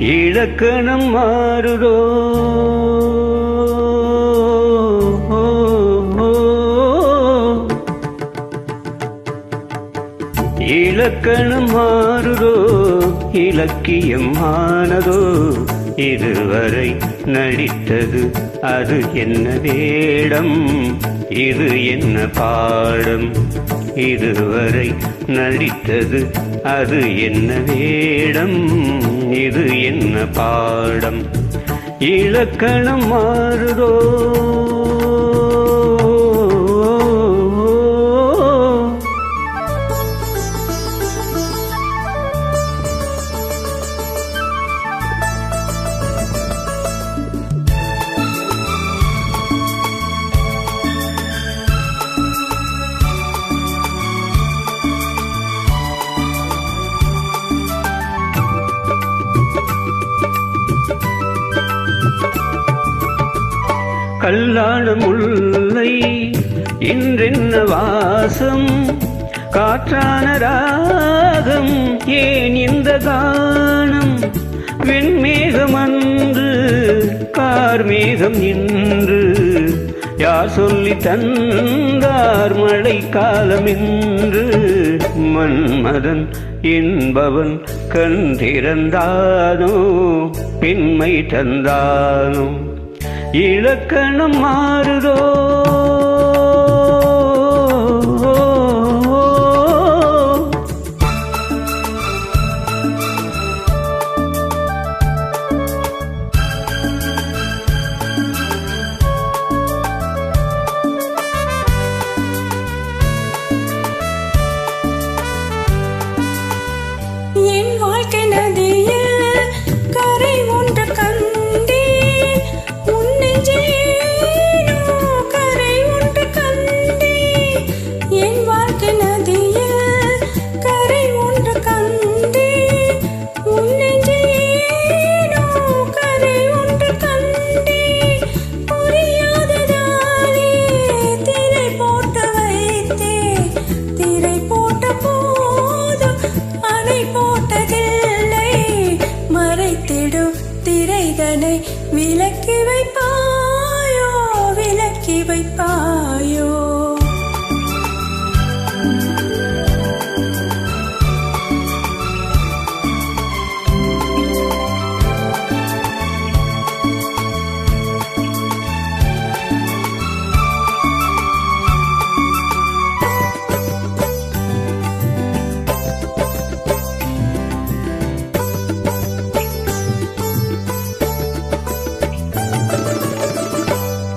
இலக்கணம் மாறுதோ? இலக்கணம் மாறுதோ? இலக்கியம் ஆனதோ? இதுவரை நடித்தது அது என்ன வேடம்? இது என்ன பாடம்? இதுவரை நடித்தது அது என்ன வேடம்? இது என்ன பாடம்? இலக்கணம் மாறுதோ? கல்லாட முல்லை இன்றென்ன வாசம்? காற்றான ராகம் ஏன் இந்த கானம்? வெண்மேகம் அன்று கார்மேகம் இன்று. யார் சொல்லி தந்தார் மழை காலம் என்று மன்மதன் என்பவன் கண் திறந்தானோ பெண்மை தந்தானோ? இலக்கணம் மாறுதோ? இதனை விலக்கி வைப்பாயோ விலக்கி வைப்பாயோ?